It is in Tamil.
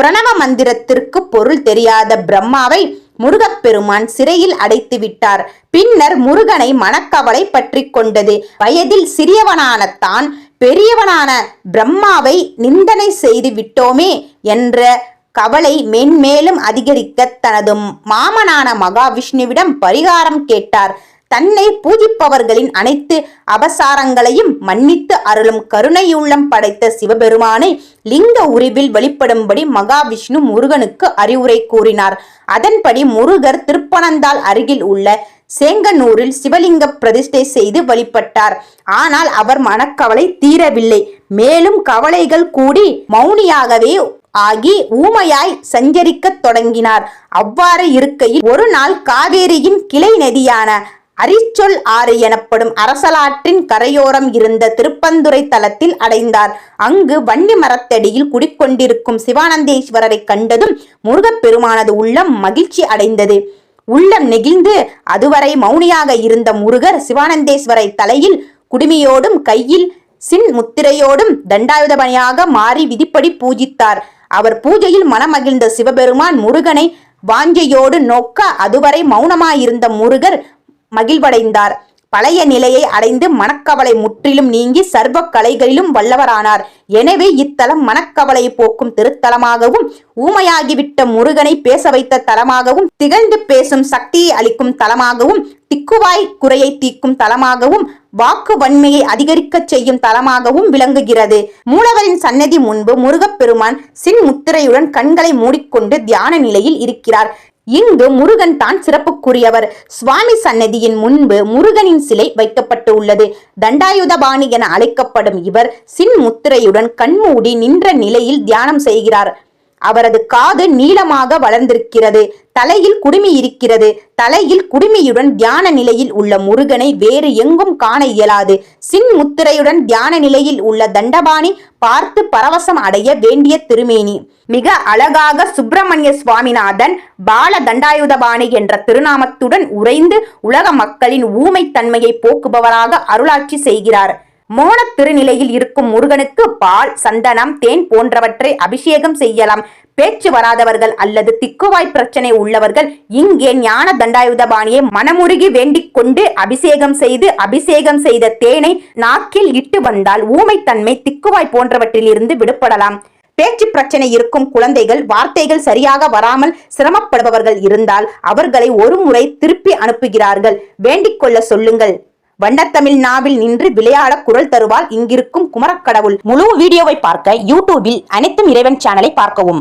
பிரணவ மந்திரத்திற்கு பொருள் தெரியாத பிரம்மாவை முருகப்பெருமான் சிறையில் அடைத்து விட்டார். பின்னர் முருகனை மனக்கவலை பற்றி கொண்டது. வயதில் சிறியவனான தான் பெரியவனான பிரம்மாவை நிந்தனை செய்து விட்டோமே என்ற கவலை மென்மேலும் அதிகரிக்க தனது மாமனான மகாவிஷ்ணுவிடம் பரிகாரம் கேட்டார். தன்னை பூஜிப்பவர்களின் அனைத்து அபசாரங்களையும் மன்னித்து அருளும் கருணையுள்ளம் படைத்த சிவபெருமானை லிங்க உருவில் வெளிப்படும்படி மகாவிஷ்ணு முருகனுக்கு அறிவுரை கூறினார். அதன்படி முருகர் திருப்பனந்தாள் அருகில் உள்ள சேங்கனூரில் சிவலிங்க பிரதிஷ்டை செய்து வழிபட்டார். ஆனால் அவர் மனக்கவலை தீரவில்லை. மேலும் கவலைகள் கூடி மௌனியாகவே ஆகி ஊமையாய் சஞ்சரிக்கத் தொடங்கினார். அவ்வாறு இருக்கையில் ஒரு நாள் காவேரியின் கிளை நதியான அரிச்சொல் ஆறு எனப்படும் அரசலாற்றின் கரையோரம் இருந்த திருப்பந்துரை தலத்தில் அடைந்தார். அங்கு வன்னி மரத்தடியில் குடிக்கொண்டிருக்கும் சிவானந்தேஸ்வரரை கண்டதும் முருகப்பெருமானது உள்ளம் மகிழ்ச்சி அடைந்தது. உள்ளம் நெகிழ்ந்து அதுவரை மௌனியாக இருந்த முருகர் சிவானந்தேஸ்வரை தலையில் குடுமியோடும் கையில் சின் முத்திரையோடும் தண்டாயுதபணியாக மாறி விதிப்படி பூஜித்தார். அவர் பூஜையில் மனமகிழ்ந்த சிவபெருமான் முருகனை வாஞ்சையோடு நோக்க அதுவரை மௌனமாயிருந்த முருகர் மகிழ்வடைந்தார். பழைய நிலையை அடைந்து மனக்கவலை முற்றிலும் நீங்கி சர்வ கலைகளிலும் வல்லவரானார். எனவே இத்தலம் மனக்கவலை போக்கும் திருத்தலமாகவும் ஊமையாகிவிட்ட முருகனை பேச வைத்த தலமாகவும் திகழ்ந்து பேசும் சக்தியை அளிக்கும் தலமாகவும் திக்குவாய் குறையை தீக்கும் தலமாகவும் வாக்கு வன்மையை அதிகரிக்கச் செய்யும் தலமாகவும் விளங்குகிறது. மூலவரின் சன்னதி முன்பு முருகப்பெருமான் சின் முத்திரையுடன் கண்களை மூடிக்கொண்டு தியான நிலையில் இருக்கிறார். இங்கு முருகன் தான் சிறப்புக்குரியவர். சுவாமி சன்னதியின் முன்பு முருகனின் சிலை வைக்கப்பட்டு உள்ளது தண்டாயுதபாணி என அழைக்கப்படும் இவர் சின் முத்திரையுடன் கண்மூடி நின்ற நிலையில் தியானம் செய்கிறார். அவரது காது நீளமாக வளர்ந்திருக்கிறது. தலையில் குடுமி இருக்கிறது. தலையில் குடுமியுடன் தியான நிலையில் உள்ள முருகனை வேறு எங்கும் காண இயலாது. சின் முத்திரையுடன் தியான நிலையில் உள்ள தண்டபாணி பார்த்து பரவசம் அடைய வேண்டிய திருமேனி. மிக அழகாக சுப்பிரமணிய சுவாமிநாதன் பால தண்டாயுதபாணி என்ற திருநாமத்துடன் உறைந்து உலக மக்களின் ஊமைத்தன்மையை போக்குபவராக அருளாட்சி செய்கிறார். மோன திருநிலையில் இருக்கும் முருகனுக்கு பால் சந்தனம் தேன் போன்றவற்றை அபிஷேகம் செய்யலாம். பேச்சு வராதவர்கள் அல்லது திக்குவாய் பிரச்சனை உள்ளவர்கள் இங்கே ஞான தண்டாயுதபாணியை மனமுருகி வேண்டிக் கொண்டு அபிஷேகம் செய்து அபிஷேகம் செய்த தேனை நாக்கில் இட்டு வந்தால் ஊமைத்தன்மை திக்குவாய் போன்றவற்றிலிருந்து விடுபடலாம். பேச்சு பிரச்சனை இருக்கும் குழந்தைகள் வார்த்தைகள் சரியாக வராமல் சிரமப்படுபவர்கள் இருந்தால் அவர்களை ஒரு முறை திருப்பி அனுப்புகிறார்கள். வேண்டிக் கொள்ள சொல்லுங்கள். வண்டத்தமிழ் நாவில் நின்று விளையாட குரல் தருவால் இங்கிருக்கும் குமரக்கடவுள். முழு வீடியோவை பார்க்க யூடியூபில் அனைத்தும் இறைவன் சேனலை பார்க்கவும்.